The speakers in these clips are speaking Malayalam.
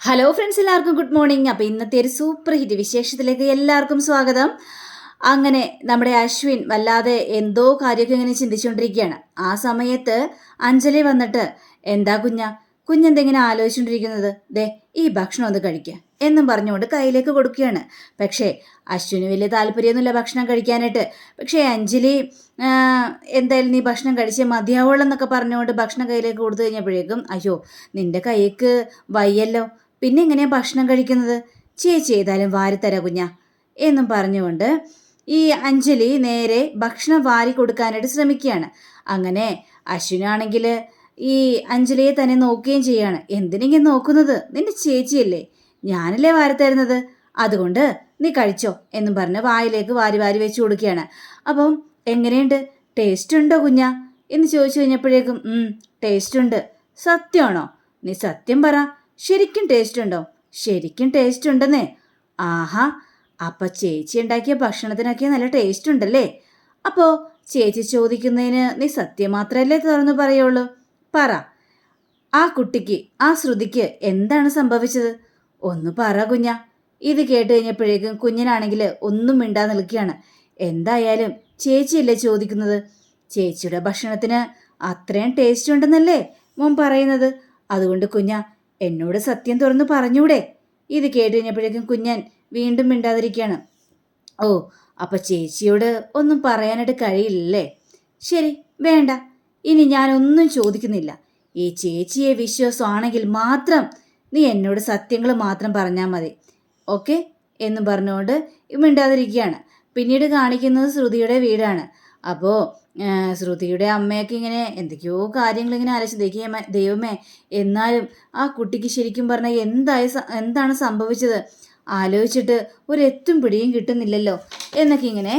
ഹലോ ഫ്രണ്ട്സ് എല്ലാവർക്കും ഗുഡ് മോർണിംഗ് അപ്പോൾ ഇന്നത്തെ ഒരു സൂപ്പർ ഹിറ്റ് വിശേഷത്തിലേക്ക് എല്ലാവർക്കും സ്വാഗതം. അങ്ങനെ നമ്മുടെ അശ്വിൻ വല്ലാതെ എന്തോ കാര്യമൊക്കെ ഇങ്ങനെ ചിന്തിച്ചുകൊണ്ടിരിക്കുകയാണ്. ആ സമയത്ത് അഞ്ജലി വന്നിട്ട് എന്താ കുഞ്ഞ? കുഞ്ഞെന്തെങ്ങനെ ആലോചിച്ചുകൊണ്ടിരിക്കുന്നത്? ദേ ഈ ഭക്ഷണം ഒന്ന് കഴിക്കുക എന്നും പറഞ്ഞുകൊണ്ട് കയ്യിലേക്ക് കൊടുക്കുകയാണ്. പക്ഷേ അശ്വിന് വലിയ താല്പര്യമൊന്നുമില്ല ഭക്ഷണം കഴിക്കാനായിട്ട്. പക്ഷേ അഞ്ജലി എന്തായാലും നീ ഭക്ഷണം കഴിച്ച് മതിയാവുള്ളൂ എന്നൊക്കെ പറഞ്ഞുകൊണ്ട് ഭക്ഷണം കയ്യിലേക്ക് കൊടുത്തു കഴിഞ്ഞപ്പോഴേക്കും അയ്യോ നിന്റെ കൈക്ക് വയ്യല്ലോ. പിന്നെ എങ്ങനെയാണ് ഭക്ഷണം കഴിക്കുന്നത്? ചേച്ചി ഏതായാലും വാരിത്തര കുഞ്ഞ. എന്നും പറഞ്ഞുകൊണ്ട് ഈ അഞ്ജലി നേരെ ഭക്ഷണം വാരി കൊടുക്കാനായിട്ട് ശ്രമിക്കുകയാണ്. അങ്ങനെ അശ്വിനാണെങ്കിൽ ഈ അഞ്ജലിയെ തന്നെ നോക്കുകയും ചെയ്യാണ്. എന്തിനെങ്കിലും നോക്കുന്നത്? നിന്റെ ചേച്ചിയല്ലേ. ഞാനല്ലേ വാരിത്തരുന്നത്? അതുകൊണ്ട് നീ കഴിച്ചോ എന്നും പറഞ്ഞ് വായിലേക്ക് വാരി വാരി വെച്ച് കൊടുക്കുകയാണ്. അപ്പം എങ്ങനെയുണ്ട്? ടേസ്റ്റ് ഉണ്ടോ കുഞ്ഞ? എന്ന് ചോദിച്ചു കഴിഞ്ഞപ്പോഴേക്കും ടേസ്റ്റ് ഉണ്ട്. സത്യമാണോ? നീ സത്യം പറ. ശരിക്കും ടേസ്റ്റ് ഉണ്ടോ? ശരിക്കും ടേസ്റ്റ് ഉണ്ടെന്നേ. ആഹാ അപ്പൊ ചേച്ചി ഉണ്ടാക്കിയ ഭക്ഷണത്തിനൊക്കെ നല്ല ടേസ്റ്റ് ഉണ്ടല്ലേ? അപ്പോ ചേച്ചി ചോദിക്കുന്നതിന് നീ സത്യം മാത്രമല്ലേ തുറന്നു പറയുള്ളൂ? പറ. ആ കുട്ടിക്ക് ആ ശ്രുതിക്ക് എന്താണ് സംഭവിച്ചത്? ഒന്ന് പറ കുഞ്ഞ. ഇത് കേട്ട് കഴിഞ്ഞപ്പോഴേക്കും കുഞ്ഞിനാണെങ്കിൽ ഒന്നും മിണ്ടാ നിൽക്കുകയാണ്. എന്തായാലും ചേച്ചിയല്ലേ ചോദിക്കുന്നത്? ചേച്ചിയുടെ ഭക്ഷണത്തിന് അത്രയും ടേസ്റ്റ് ഉണ്ടെന്നല്ലേ മോൻ പറയുന്നത്? അതുകൊണ്ട് കുഞ്ഞ എന്നോട് സത്യം തുറന്നു പറഞ്ഞൂടെ? ഇത് കേട്ട് കഴിഞ്ഞപ്പോഴേക്കും കുഞ്ഞൻ വീണ്ടും മിണ്ടാതിരിക്കുകയാണ്. ഓ അപ്പൊ ചേച്ചിയോട് ഒന്നും പറയാനായിട്ട് കഴിയില്ലല്ലേ? ശരി വേണ്ട. ഇനി ഞാനൊന്നും ചോദിക്കുന്നില്ല. ഈ ചേച്ചിയെ വിശ്വാസമാണെങ്കിൽ മാത്രം നീ എന്നോട് സത്യങ്ങൾ മാത്രം പറഞ്ഞാൽ മതി. ഓക്കെ? എന്നും പറഞ്ഞുകൊണ്ട് മിണ്ടാതിരിക്കുകയാണ്. പിന്നീട് കാണിക്കുന്നത് ശ്രുതിയുടെ വീടാണ്. അപ്പോൾ ശ്രുതിയുടെ അമ്മയൊക്കെ ഇങ്ങനെ എന്തൊക്കെയോ കാര്യങ്ങൾ ഇങ്ങനെ ആലോചിച്ച് ദൈവമേ ദൈവമേ എന്നാലും ആ കുട്ടിക്ക് ശരിക്കും പറഞ്ഞാൽ എന്തായ എന്താണ് സംഭവിച്ചത്? ആലോചിച്ചിട്ട് ഒരു എത്തും പിടിയും കിട്ടുന്നില്ലല്ലോ എന്നൊക്കെ ഇങ്ങനെ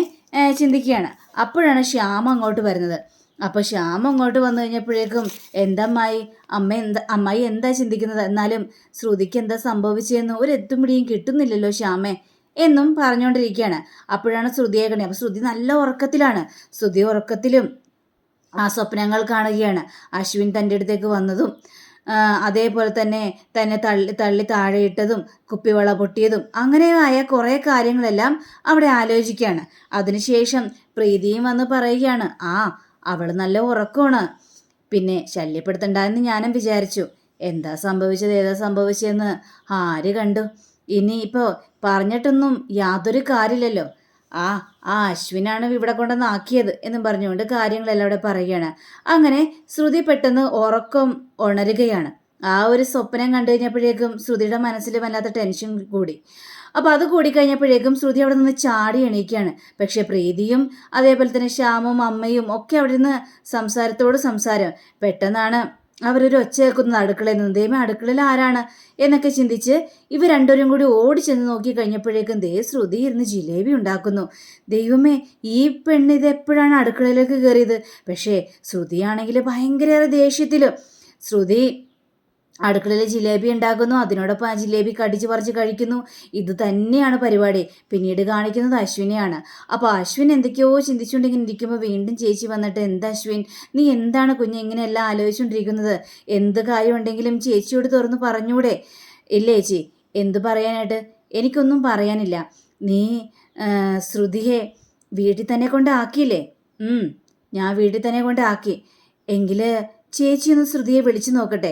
ചിന്തിക്കുകയാണ്. അപ്പോഴാണ് ശ്യാമ അങ്ങോട്ട് വരുന്നത്. അപ്പോൾ ശ്യാമ അങ്ങോട്ട് വന്നു കഴിഞ്ഞപ്പോഴേക്കും എന്തമ്മായി? അമ്മ എന്താ അമ്മായി എന്താ ചിന്തിക്കുന്നത്? എന്നാലും ശ്രുതിക്ക് എന്താ സംഭവിച്ചതെന്ന് ഒരു എത്തും പിടിയും കിട്ടുന്നില്ലല്ലോ ശ്യാമേ എന്നും പറഞ്ഞുകൊണ്ടിരിക്കുകയാണ്. അപ്പോഴാണ് ശ്രുതിയെ കണി അപ്പോൾ ശ്രുതി നല്ല ഉറക്കത്തിലാണ്. ശ്രുതി ഉറക്കത്തിലും ആ സ്വപ്നങ്ങൾ കാണുകയാണ്. അശ്വിൻ തന്റെ അടുത്തേക്ക് വന്നതും അതേപോലെ തന്നെ തന്നെ തള്ളി തള്ളി താഴെയിട്ടതും കുപ്പിവള പൊട്ടിയതും അങ്ങനെയായ കുറേ കാര്യങ്ങളെല്ലാം അവിടെ ആലോചിക്കുകയാണ്. അതിനുശേഷം പ്രീതിയും വന്ന് പറയുകയാണ് ആ അവൾ നല്ല ഉറക്കമാണ്. പിന്നെ ശല്യപ്പെടുത്തണ്ടെന്ന് ഞാനും വിചാരിച്ചു. എന്താ സംഭവിച്ചത്? ഏതാ സംഭവിച്ചതെന്ന് ആര് കണ്ടു? ഇനിയിപ്പോൾ പറഞ്ഞിട്ടൊന്നും യാതൊരു കാര്യമില്ലല്ലോ. ആ ആ അശ്വിനാണ് ഇവിടെ കൊണ്ടുവന്ന് ആക്കിയത് എന്നും പറഞ്ഞുകൊണ്ട് കാര്യങ്ങളെല്ലാം അവിടെ പറയുകയാണ്. അങ്ങനെ ശ്രുതി പെട്ടെന്ന് ഉറക്കം ഉണരുകയാണ്. ആ ഒരു സ്വപ്നം കണ്ടു കഴിഞ്ഞപ്പോഴേക്കും ശ്രുതിയുടെ മനസ്സിൽ വല്ലാത്ത ടെൻഷൻ കൂടി. അപ്പോൾ അത് കൂടിക്കഴിഞ്ഞപ്പോഴേക്കും ശ്രുതി അവിടെ നിന്ന് ചാടി എണീക്കുകയാണ്. പക്ഷേ പ്രീതിയും അതേപോലെ തന്നെ ശ്യാമും അമ്മയും ഒക്കെ അവിടെ നിന്ന് സംസാരത്തോട് സംസാരം. പെട്ടെന്നാണ് അവരൊരു ഒച്ച കേൾക്കുന്നത് അടുക്കളയിൽ നിന്ന് ദൈവം അടുക്കളയിൽ ആരാണ്? എന്നൊക്കെ ചിന്തിച്ച് ഇവ രണ്ടുപേരും കൂടി ഓടി ചെന്ന് നോക്കി കഴിഞ്ഞപ്പോഴേക്കും ദേ ശ്രുതി ഇരുന്ന് ജിലേബി ഉണ്ടാക്കുന്നു. ദൈവമേ ഈ പെണ്ണ് ഇത് എപ്പോഴാണ് അടുക്കളയിലേക്ക് കയറിയത്? പക്ഷേ ശ്രുതിയാണെങ്കിൽ ഭയങ്കര ദേഷ്യത്തിലും. ശ്രുതി അടുക്കളയിൽ ജിലേബി ഉണ്ടാക്കുന്നു അതിനോടൊപ്പം ആ ജിലേബി കടിച്ചു പറിച്ച് കഴിക്കുന്നു. ഇത് തന്നെയാണ് പരിപാടി. പിന്നീട് കാണിക്കുന്നത് അശ്വിനെയാണ്. അപ്പോൾ അശ്വിൻ എന്തൊക്കെയോ ചിന്തിച്ചുകൊണ്ടിങ്ങനെ ഇരിക്കുമ്പോൾ വീണ്ടും ചേച്ചി വന്നിട്ട് എന്താ അശ്വിൻ? നീ എന്താണ് കുഞ്ഞ് ഇങ്ങനെയെല്ലാം ആലോചിച്ചുകൊണ്ടിരിക്കുന്നത്? എന്ത് കാര്യമുണ്ടെങ്കിലും ചേച്ചിയോട് തുറന്ന് പറഞ്ഞൂടെ? ഇല്ലേ ചേച്ചി. എന്ത് പറയാനായിട്ട്? എനിക്കൊന്നും പറയാനില്ല. നീ ശ്രുതിയെ വീട്ടിൽ തന്നെ കൊണ്ടാക്കിയില്ലേ? ഞാൻ വീട്ടിൽ തന്നെ കൊണ്ടാക്കി. എങ്കിൽ ചേച്ചി ഒന്ന് ശ്രുതിയെ വിളിച്ചു നോക്കട്ടെ.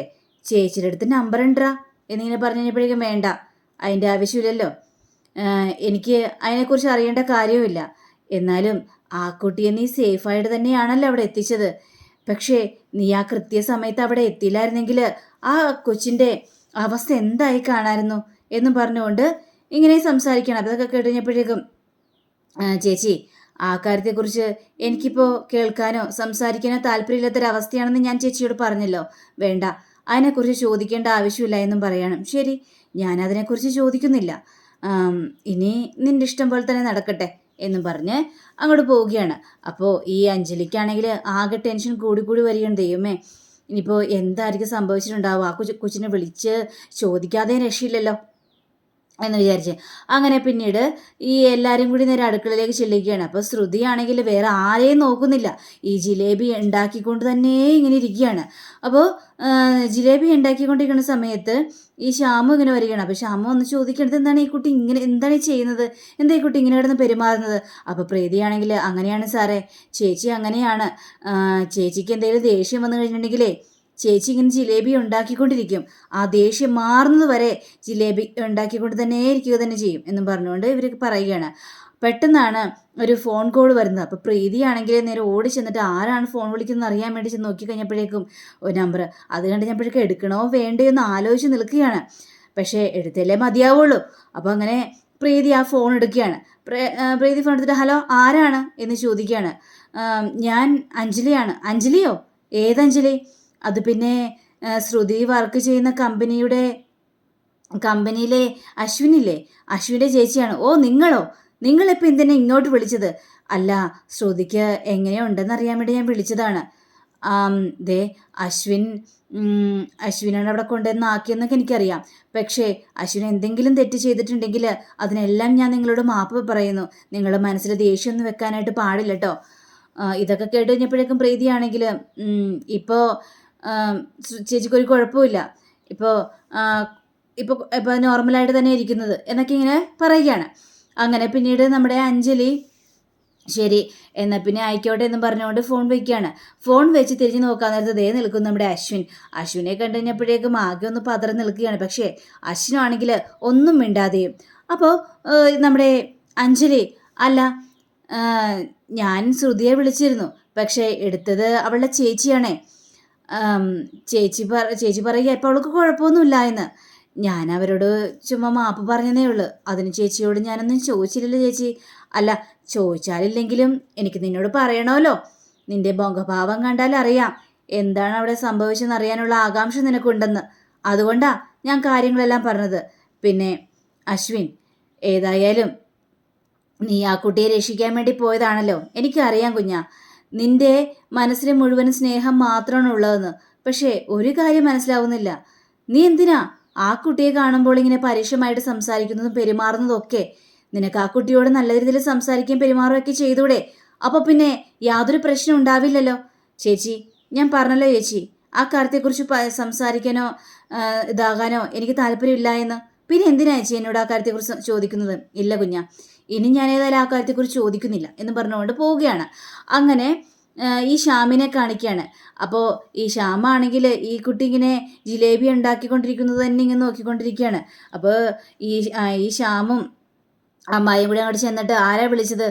ചേച്ചിയുടെ അടുത്ത് നമ്പർ ഉണ്ടാ എന്നിങ്ങനെ പറഞ്ഞു വേണ്ട അതിന്റെ ആവശ്യമില്ലല്ലോ. എനിക്ക് അതിനെക്കുറിച്ച് അറിയേണ്ട കാര്യവുമില്ല. എന്നാലും ആ കുട്ടിയെ നീ സേഫായിട്ട് തന്നെയാണല്ലോ അവിടെ എത്തിച്ചത്. പക്ഷേ നീ ആ കൃത്യസമയത്ത് അവിടെ എത്തിയില്ലായിരുന്നെങ്കിൽ ആ കൊച്ചിന്റെ അവസ്ഥ എന്തായി കാണാമായിരുന്നു എന്നും പറഞ്ഞുകൊണ്ട് ഇങ്ങനെ സംസാരിക്കണം. അതൊക്കെ കേട്ട് കഴിഞ്ഞപ്പോഴേക്കും ചേച്ചി ആ കാര്യത്തെക്കുറിച്ച് എനിക്കിപ്പോൾ കേൾക്കാനോ സംസാരിക്കാനോ താല്പര്യമില്ലാത്തൊരവസ്ഥയാണെന്ന് ഞാൻ ചേച്ചിയോട് പറഞ്ഞല്ലോ. വേണ്ട അതിനെക്കുറിച്ച് ചോദിക്കേണ്ട ആവശ്യമില്ല എന്നും പറയണം. ശരി ഞാൻ അതിനെക്കുറിച്ച് ചോദിക്കുന്നില്ല ഇനി നിന്റെ ഇഷ്ടം പോലെ തന്നെ നടക്കട്ടെ എന്നും പറഞ്ഞ് അങ്ങോട്ട് പോവുകയാണ്. അപ്പോൾ ഈ അഞ്ജലിക്കാണെങ്കിൽ ആകെ ടെൻഷൻ കൂടി കൂടി വരികയാണ്. ദൈവമേ ഇനിയിപ്പോൾ എന്തായിരിക്കും സംഭവിച്ചിട്ടുണ്ടാവുക? ആ കൊച്ചു കൊച്ചിനെ വിളിച്ച് ചോദിക്കാതെ രക്ഷയില്ലല്ലോ. എന്ന് വിചാരിച്ച്. അങ്ങനെ പിന്നീട് ഈ എല്ലാവരും കൂടി നേരെ അടുക്കളയിലേക്ക് ചെല്ലുകയാണ്. അപ്പോൾ ശ്രുതിയാണെങ്കിൽ വേറെ ആരെയും നോക്കുന്നില്ല. ഈ ജിലേബി ഉണ്ടാക്കിക്കൊണ്ട് തന്നെ ഇങ്ങനെ ഇരിക്കുകയാണ്. അപ്പോൾ ജിലേബി ഉണ്ടാക്കിക്കൊണ്ടിരിക്കുന്ന സമയത്ത് ഈ ശ്യാമു ഇങ്ങനെ വരികയാണ്. അപ്പോൾ ശ്യാമു ഒന്ന് ചോദിക്കേണ്ടത് എന്താണ് ഈ കുട്ടി ഇങ്ങനെ എന്താണ് ഈ ചെയ്യുന്നത്? എന്താ ഈ കുട്ടി ഇങ്ങനെ കിടന്ന് പെരുമാറുന്നത്? അപ്പോൾ പ്രീതിയാണെങ്കിൽ അങ്ങനെയാണ് സാറേ ചേച്ചി അങ്ങനെയാണ്. ചേച്ചിക്ക് എന്തെങ്കിലും ദേഷ്യം വന്നു കഴിഞ്ഞിട്ടുണ്ടെങ്കിലേ ചേച്ചി ഇങ്ങനെ ജിലേബി ഉണ്ടാക്കിക്കൊണ്ടിരിക്കും. ആ ദേഷ്യം മാറുന്നതുവരെ ജിലേബി ഉണ്ടാക്കിക്കൊണ്ട് തന്നെ ഇരിക്കുക തന്നെ ചെയ്യും എന്നും പറഞ്ഞുകൊണ്ട് ഇവർ പറയുകയാണ്. പെട്ടെന്നാണ് ഒരു ഫോൺ കോൾ വരുന്നത്. അപ്പോൾ പ്രീതിയാണെങ്കിൽ നേരെ ഓടി ചെന്നിട്ട് ആരാണ് ഫോൺ വിളിക്കുന്നത് അറിയാൻ വേണ്ടി ചെന്ന് നോക്കി കഴിഞ്ഞപ്പോഴേക്കും ഒരു നമ്പർ അത് കണ്ട് കഴിഞ്ഞപ്പോഴേക്കും എടുക്കണോ വേണ്ടയോ എന്ന് ആലോചിച്ച് നിൽക്കുകയാണ്. പക്ഷേ എടുത്തല്ലേ മതിയാവുള്ളൂ. അപ്പോൾ അങ്ങനെ പ്രീതി ആ ഫോൺ എടുക്കുകയാണ്. പ്രീതി ഫോൺ എടുത്തിട്ട് ഹലോ ആരാണ്? എന്ന് ചോദിക്കുകയാണ്. ഞാൻ അഞ്ജലിയാണ്. അഞ്ജലിയോ? ഏതഞ്ജലി? അത് പിന്നെ ശ്രുതി വർക്ക് ചെയ്യുന്ന കമ്പനിയുടെ കമ്പനിയിലെ അശ്വിനില്ലേ? അശ്വിന്റെ ചേച്ചിയാണ്. ഓ നിങ്ങളോ? നിങ്ങളിപ്പോൾ എന്തിനാ ഇങ്ങോട്ട് വിളിച്ചത്? അല്ല ശ്രുതിക്ക് എങ്ങനെയുണ്ടെന്ന് അറിയാൻ വേണ്ടി ഞാൻ വിളിച്ചതാണ്. ദേ അശ്വിൻ അശ്വിനാണ് അവിടെ കൊണ്ടുവന്ന് ആക്കിയെന്നൊക്കെ എനിക്കറിയാം. പക്ഷേ അശ്വിൻ എന്തെങ്കിലും തെറ്റ് ചെയ്തിട്ടുണ്ടെങ്കിൽ അതിനെല്ലാം ഞാൻ നിങ്ങളോട് മാപ്പ് പറയുന്നു. നിങ്ങൾ മനസ്സിൽ ദേഷ്യമൊന്നും വെക്കാനായിട്ട് പാടില്ല കേട്ടോ ഇതൊക്കെ കേട്ട് കഴിഞ്ഞപ്പോഴേക്കും പ്രീതിയാണെങ്കിൽ ഇപ്പോൾ ചേച്ചിക്ക് ഒരു കുഴപ്പമില്ല ഇപ്പോൾ ഇപ്പോൾ ഇപ്പോൾ നോർമലായിട്ട് തന്നെ ഇരിക്കുന്നത് എന്നൊക്കെ ഇങ്ങനെ പറയുകയാണ്. അങ്ങനെ പിന്നീട് നമ്മുടെ അഞ്ജലി ശരി എന്നാൽ പിന്നെ ആയിക്കോട്ടെ എന്നും പറഞ്ഞുകൊണ്ട് ഫോൺ വയ്ക്കുകയാണ് ഫോൺ വെച്ച് തിരിഞ്ഞ് നോക്കാൻ നേരത്ത് ദേ നിൽക്കും നമ്മുടെ അശ്വിൻ. അശ്വിനെ കണ്ടു കഴിഞ്ഞപ്പോഴേക്കും ആകെ ഒന്ന് പതറി നിൽക്കുകയാണ്. പക്ഷേ അശ്വിനാണെങ്കിൽ ഒന്നും മിണ്ടാതെയും. അപ്പോൾ നമ്മുടെ അഞ്ജലി അല്ല ഞാൻ ശ്രുതിയെ വിളിച്ചിരുന്നു. പക്ഷേ എടുത്തത് അവളുടെ ചേച്ചിയാണേ. ചേച്ചി പറ ചേച്ചി പറയുക ഇപ്പോൾ അവൾക്ക് കുഴപ്പമൊന്നുമില്ല എന്ന്. ഞാൻ അവരോട് ചുമ്മാ മാപ്പ് പറഞ്ഞതേ ഉള്ളൂ. അതിന് ചേച്ചിയോട് ഞാനൊന്നും ചോദിച്ചില്ലല്ലോ ചേച്ചി. അല്ല ചോദിച്ചാലില്ലെങ്കിലും എനിക്ക് നിന്നോട് പറയണമല്ലോ. നിന്റെ ബോങ്കഭാവം കണ്ടാൽ അറിയാം. എന്താണ് അവിടെ സംഭവിച്ചെന്ന് അറിയാനുള്ള ആകാംക്ഷ നിനക്കുണ്ടെന്ന്. അതുകൊണ്ടാ ഞാൻ കാര്യങ്ങളെല്ലാം പറഞ്ഞത്. പിന്നെ അശ്വിൻ ഏതായാലും നീ ആ കുട്ടിയെ രക്ഷിക്കാൻ വേണ്ടി പോയതാണല്ലോ. എനിക്കറിയാം കുഞ്ഞാ. നിന്റെ മനസ്സിന് മുഴുവൻ സ്നേഹം മാത്രമാണ് ഉള്ളതെന്ന് പക്ഷേ ഒരു കാര്യം മനസ്സിലാവുന്നില്ല. നീ എന്തിനാ ആ കുട്ടിയെ കാണുമ്പോൾ ഇങ്ങനെ പരുഷമായിട്ട് സംസാരിക്കുന്നതും പെരുമാറുന്നതും ഒക്കെ നിനക്ക് ആ കുട്ടിയോട് നല്ല രീതിയിൽ സംസാരിക്കുകയും പെരുമാറുകയൊക്കെ ചെയ്തൂടെ? അപ്പോൾ പിന്നെ യാതൊരു പ്രശ്നം ഉണ്ടാവില്ലല്ലോ. ചേച്ചി ഞാൻ പറഞ്ഞല്ലോ ചേച്ചി ആ കാര്യത്തെക്കുറിച്ച് സംസാരിക്കാനോ ഇതാകാനോ എനിക്ക് താല്പര്യമില്ല എന്ന്. പിന്നെ എന്തിനാ ചേച്ചി എന്നോട് ആ കാര്യത്തെക്കുറിച്ച് ചോദിക്കുന്നത്? ഇല്ല കുഞ്ഞ. ഇനി ഞാൻ ഏതായാലും ആ കാര്യത്തെക്കുറിച്ച് ചോദിക്കുന്നില്ല എന്ന് പറഞ്ഞുകൊണ്ട് പോവുകയാണ്. അങ്ങനെ ഈ ശ്യാമിനെ കാണിക്കുകയാണ് അപ്പോൾ ഈ ശ്യാമാണെങ്കിൽ ഈ കുട്ടി ഇങ്ങനെ ജിലേബി ഉണ്ടാക്കിക്കൊണ്ടിരിക്കുന്നത് തന്നെ ഇങ്ങനെ നോക്കിക്കൊണ്ടിരിക്കുകയാണ്. അപ്പോൾ ഈ ഈ ശ്യാമും അമ്മായിയും കൂടി അങ്ങോട്ട് ചെന്നിട്ട് ആരാ വിളിച്ചത്?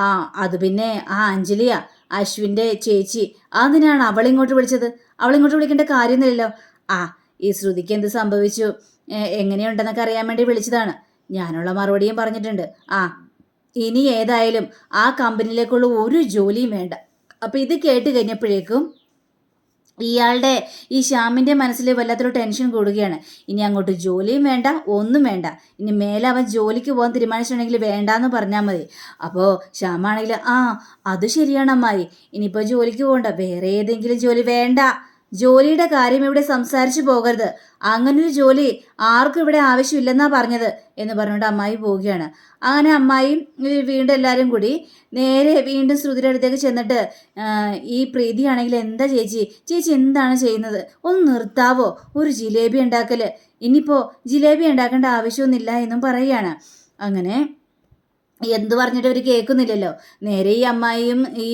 ആ അത് പിന്നെ ആ അഞ്ജലിയാ അശ്വിന്റെ ചേച്ചി. അതിനാണ് അവളിങ്ങോട്ട് വിളിച്ചത്? അവളിങ്ങോട്ട് വിളിക്കേണ്ട കാര്യമൊന്നുമില്ലല്ലോ. ആ ഈ ശ്രുതിക്ക് എന്ത് സംഭവിച്ചു? എങ്ങനെയുണ്ടെന്നൊക്കെ അറിയാൻ വേണ്ടി വിളിച്ചതാണ്. ഞാനുള്ള മറുപടിയും പറഞ്ഞിട്ടുണ്ട്. ആ ഇനി ഏതായാലും ആ കമ്പനിയിലേക്കുള്ള ഒരു ജോലിയും വേണ്ട. അപ്പോൾ ഇത് കേട്ട് കഴിഞ്ഞപ്പോഴേക്കും ഇയാളുടെ ഈ ശ്യാമിന്റെ മനസ്സിൽ വല്ലാത്തൊരു ടെൻഷൻ കൂടുകയാണ്. ഇനി അങ്ങോട്ട് ജോലിയും വേണ്ട ഒന്നും വേണ്ട. ഇനി മേലെ അവൻ ജോലിക്ക് പോകാൻ തീരുമാനിച്ചിട്ടുണ്ടെങ്കിൽ വേണ്ടാന്ന് പറഞ്ഞാൽ മതി. അപ്പോൾ ശ്യാമാണെങ്കിൽ ആ അത് ശരിയാണ് അമ്മായി. ഇനിയിപ്പോൾ ജോലിക്ക് പോകണ്ട വേറെ ഏതെങ്കിലും ജോലി വേണ്ട. ജോലിയുടെ കാര്യം ഇവിടെ സംസാരിച്ചു പോകരുത്. അങ്ങനൊരു ജോലി ആർക്കും ഇവിടെ ആവശ്യമില്ലെന്നാ പറഞ്ഞത് എന്ന് പറഞ്ഞുകൊണ്ട് അമ്മായി പോവുകയാണ്. അങ്ങനെ അമ്മായിയും വീണ്ടും എല്ലാവരും കൂടി നേരെ വീണ്ടും ശ്രുതിയുടെ അടുത്തേക്ക് ചെന്നിട്ട് ഈ പ്രീതിയാണെങ്കിൽ എന്താ ചേച്ചി? ചേച്ചി എന്താണ് ചെയ്യുന്നത്? ഒന്ന് നിർത്താവോ? ഒരു ജിലേബി ഉണ്ടാക്കൽ. ഇനിയിപ്പോൾ ജിലേബി ഉണ്ടാക്കേണ്ട ആവശ്യമൊന്നുമില്ല എന്നും പറയുകയാണ്. അങ്ങനെ എന്തു പറഞ്ഞിട്ട് അവർ കേൾക്കുന്നില്ലല്ലോ. നേരെ ഈ അമ്മായിയും ഈ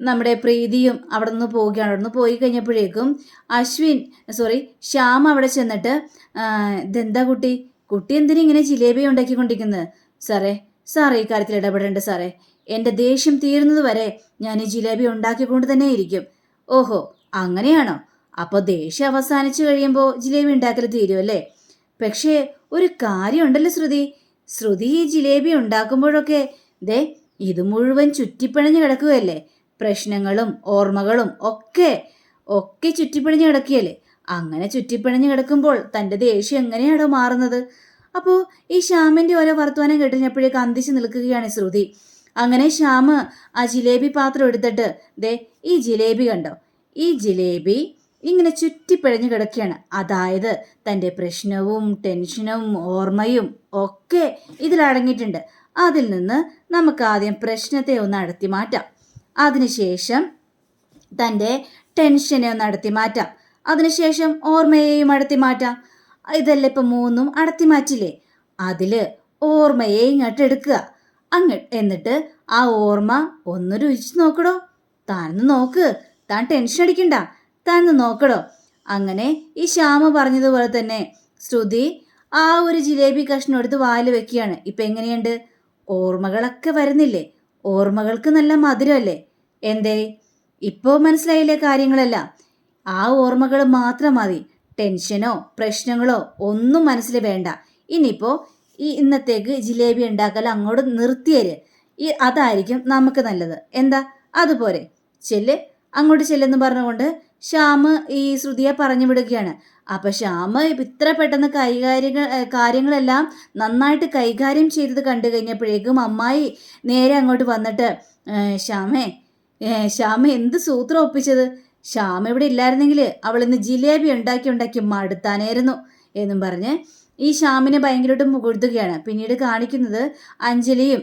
നമ്മുടെ പ്രീതിയും അവിടെ നിന്ന് പോവുകയാണ്. അവിടെ നിന്ന് പോയി കഴിഞ്ഞപ്പോഴേക്കും അശ്വിൻ സോറി ശ്യാം അവിടെ ചെന്നിട്ട് "ആ, ഇതെന്താ കുട്ടി? കുട്ടി എന്തിനാ ഇങ്ങനെ ജിലേബി ഉണ്ടാക്കിക്കൊണ്ടിരിക്കുന്നത് സാറേ സാർ ഈ കാര്യത്തിൽ ഇടപെടേണ്ട സാറേ. എന്റെ ദേഷ്യം തീരുന്നത് വരെ ഞാൻ ഈ ജിലേബി ഉണ്ടാക്കിക്കൊണ്ട് തന്നെ ഇരിക്കും. ഓഹോ അങ്ങനെയാണോ? അപ്പോൾ ദേഷ്യം അവസാനിച്ചു കഴിയുമ്പോൾ ജിലേബി ഉണ്ടാക്കൽ തീരുമല്ലേ പക്ഷേ ഒരു കാര്യമുണ്ടല്ലോ ശ്രുതി. ശ്രുതി ഈ ജിലേബി ഉണ്ടാക്കുമ്പോഴൊക്കെ ദേ ഇത് മുഴുവൻ ചുറ്റിപ്പിണഞ്ഞ് കിടക്കുകയല്ലേ? പ്രശ്നങ്ങളും ഓർമ്മകളും ഒക്കെ ഒക്കെ ചുറ്റിപ്പിണഞ്ഞ് കിടക്കിയല്ലേ അങ്ങനെ ചുറ്റിപ്പിണഞ്ഞ് കിടക്കുമ്പോൾ തന്റെ ദേഷ്യം എങ്ങനെയാണോ മാറുന്നത്? അപ്പോൾ ഈ ശ്യാമിന്റെ ഓരോ വർത്തമാനം കേട്ടിഞ്ഞപ്പോഴേക്ക് അന്തിച്ച് നിൽക്കുകയാണ് ശ്രുതി. അങ്ങനെ ശ്യാമ് ആ ജിലേബി പാത്രം എടുത്തിട്ട് ദേ ഈ ജിലേബി കണ്ടോ? ഈ ജിലേബി ഇങ്ങനെ ചുറ്റിപ്പിഴഞ്ഞു കിടക്കുകയാണ്. അതായത് തന്റെ പ്രശ്നവും ടെൻഷനും ഓർമ്മയും ഒക്കെ ഇതിലടങ്ങിയിട്ടുണ്ട്. അതിൽ നിന്ന് നമുക്ക് ആദ്യം പ്രശ്നത്തെ ഒന്ന് അടത്തി മാറ്റാം അതിനുശേഷം തന്റെ ടെൻഷനെ ഒന്ന് അടത്തി മാറ്റാം. അതിനുശേഷം ഓർമ്മയെയും അടത്തി മാറ്റാം. ഇതെല്ലാം ഇപ്പം മൂന്നും അടത്തി മാറ്റില്ലേ? അതിൽ ഓർമ്മയെ ഇങ്ങോട്ട് എടുക്കുക. അങ്ങ് എന്നിട്ട് ആ ഓർമ്മ ഒന്ന് രുചിച്ച് നോക്കടോ. താനൊന്ന് നോക്ക്. താൻ ടെൻഷൻ അടിക്കണ്ട. താനൊന്ന് നോക്കടോ. അങ്ങനെ ഈ ശ്യാമ പറഞ്ഞതുപോലെ തന്നെ ശ്രുതി ആ ഒരു ജിലേബി കഷ്ണം എടുത്ത് വായിൽ വെക്കുകയാണ്. ഇപ്പം എങ്ങനെയുണ്ട്? ഓർമ്മകളൊക്കെ വരുന്നില്ലേ? ഓർമ്മകൾക്ക് നല്ല മധുരമല്ലേ? എന്തേ? ഇപ്പോൾ മനസ്സിലായില്ലേ കാര്യങ്ങളെല്ലാം? ആ ഓർമ്മകൾ മാത്രം മതി. ടെൻഷനോ പ്രശ്നങ്ങളോ ഒന്നും മനസ്സിൽ വേണ്ട. ഇനിയിപ്പോൾ ഈ ഇന്നത്തേക്ക് ജിലേബി ഉണ്ടാക്കൽ അങ്ങോട്ട് നിർത്തിയര്. ഈ അതായിരിക്കും നമുക്ക് നല്ലത്. എന്താ? അതുപോലെ. ചെല്ല്. അങ്ങോട്ട് ചെല്ലെന്ന് പറഞ്ഞുകൊണ്ട് ശ്യാമ് ഈ ശ്രുതിയെ പറഞ്ഞു വിടുകയാണ്. അപ്പൊ ശ്യാമ് ഇത്ര പെട്ടെന്ന് കൈകാര്യങ്ങൾ കാര്യങ്ങളെല്ലാം നന്നായിട്ട് കൈകാര്യം ചെയ്തത് കണ്ടു കഴിഞ്ഞപ്പോഴേക്കും അമ്മായി നേരെ അങ്ങോട്ട് വന്നിട്ട് "ഏഹ് ശ്യാമേ ശ്യാമ എന്ത് സൂത്രം ഒപ്പിച്ചത്? ശ്യാമ ഇവിടെ ഇല്ലായിരുന്നെങ്കിൽ അവൾ ഇന്ന് ജിലേബി ഉണ്ടാക്കി ഉണ്ടാക്കി മടുത്താനായിരുന്നു എന്നും പറഞ്ഞ് ഈ ശ്യാമിനെ ഭയങ്കരമായിട്ട് മുകുഴ്ത്തുകയാണ്. പിന്നീട് കാണിക്കുന്നത് അഞ്ജലിയും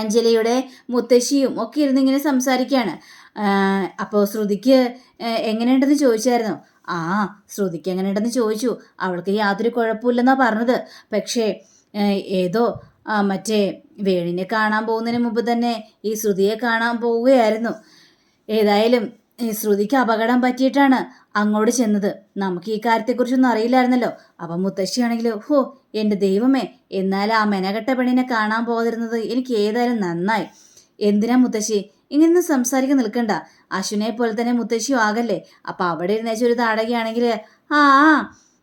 അഞ്ജലിയുടെ മുത്തശ്ശിയും ഒക്കെ ഇരുന്ന് ഇങ്ങനെ സംസാരിക്കുകയാണ്. അപ്പോൾ ശ്രുതിക്ക് എങ്ങനെയുണ്ടെന്ന് ചോദിച്ചായിരുന്നു. ആ ശ്രുതിക്ക് എങ്ങനെയുണ്ടെന്ന് ചോദിച്ചു. അവൾക്ക് യാതൊരു കുഴപ്പമില്ലെന്നാണ് പറഞ്ഞത്. പക്ഷേ ഏതോ മറ്റേ വേണിനെ കാണാൻ പോകുന്നതിന് മുമ്പ് തന്നെ ഈ ശ്രുതിയെ കാണാൻ പോവുകയായിരുന്നു. ഏതായാലും ഈ ശ്രുതിക്ക് അപകടം പറ്റിയിട്ടാണ് അങ്ങോട്ട് ചെന്നത്. നമുക്ക് ഈ കാര്യത്തെക്കുറിച്ചൊന്നും അറിയില്ലായിരുന്നല്ലോ. അപ്പം മുത്തശ്ശിയാണെങ്കിൽ ഹോ എന്റെ ദൈവമേ എന്നാൽ ആ മെനകെട്ട പെണ്ണിനെ കാണാൻ പോകാതിരുന്നത് എനിക്ക് ഏതായാലും നന്നായി. എന്തിനാ മുത്തശ്ശി? ഇങ്ങനെ സംസാരിക്കാൻ നിൽക്കണ്ട. അശ്വിനെ പോലെ തന്നെ മുത്തശ്ശിയും ആകല്ലേ? അപ്പം അവിടെ ഇരുന്നേച്ച ഒരു താടകയാണെങ്കിൽ ആ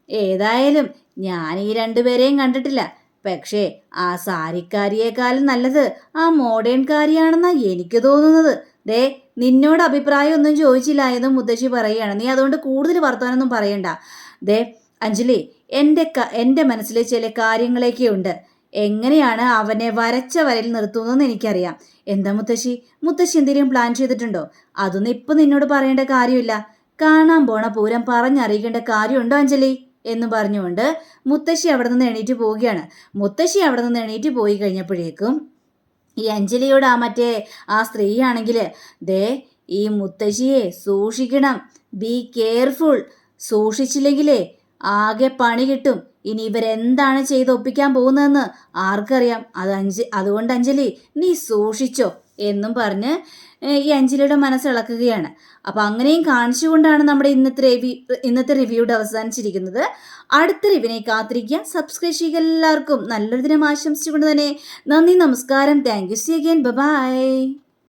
ഏതായാലും ഞാൻ ഈ രണ്ടുപേരെയും കണ്ടിട്ടില്ല. പക്ഷേ ആ സാരിക്കാരിയേക്കാളും നല്ലത് ആ മോഡേൺ കാരിയാണെന്നാ എനിക്ക് തോന്നുന്നത്. ദേ നിന്നോട് അഭിപ്രായം ഒന്നും ചോദിച്ചില്ല എന്നും മുത്തശ്ശി പറയുകയാണ്. നീ അതുകൊണ്ട് കൂടുതൽ വർത്തമാനമൊന്നും പറയണ്ട. ദേ അഞ്ജലി എന്റെ എന്റെ മനസ്സിൽ ചില കാര്യങ്ങളൊക്കെ ഉണ്ട് എങ്ങനെയാണ് അവനെ വരച്ച വരയിൽ നിർത്തുന്നതെന്ന് എനിക്കറിയാം. എന്താ മുത്തശ്ശി? മുത്തശ്ശി എന്തെങ്കിലും പ്ലാൻ ചെയ്തിട്ടുണ്ടോ? അതൊന്നും ഇപ്പം നിന്നോട് പറയേണ്ട കാര്യമില്ല. കാണാൻ പോണ പൂരം പറഞ്ഞറിയിക്കേണ്ട കാര്യമുണ്ടോ അഞ്ജലി? എന്ന് പറഞ്ഞുകൊണ്ട് മുത്തശ്ശി അവിടെ നിന്ന് എണീറ്റ് പോവുകയാണ്. മുത്തശ്ശി അവിടെ നിന്ന് എണീറ്റ് പോയി കഴിഞ്ഞപ്പോഴേക്കും ഈ അഞ്ജലിയോട് ആ മറ്റേ ആ സ്ത്രീയാണെങ്കിൽ ദേ ഈ മുത്തശ്ശിയെ സൂക്ഷിക്കണം. Be careful. സൂക്ഷിച്ചില്ലെങ്കിലേ ആകെ പണി കിട്ടും. ഇനി ഇവരെന്താണ് ചെയ്ത് ഒപ്പിക്കാൻ പോകുന്നതെന്ന് ആർക്കറിയാം. അത് അഞ്ച് അതുകൊണ്ട് അഞ്ജലി നീ സൂക്ഷിച്ചോ. എന്നും പറഞ്ഞ് ഈ അഞ്ജലിയുടെ മനസ്സിളക്കുകയാണ് അപ്പോൾ അങ്ങനെയും കാണിച്ചുകൊണ്ടാണ് നമ്മുടെ ഇന്നത്തെ റിവ്യൂ ഇന്നത്തെ റിവ്യൂടെ അവസാനിച്ചിരിക്കുന്നത്. അടുത്ത റിവ്യൂവിനെ കാത്തിരിക്കുക സബ്സ്ക്രൈബ് ചെയ്യുക എല്ലാവർക്കും. നല്ലൊരു ദിനം ആശംസിച്ചുകൊണ്ട് തന്നെ നന്ദി നമസ്കാരം. Thank you see again. Bye.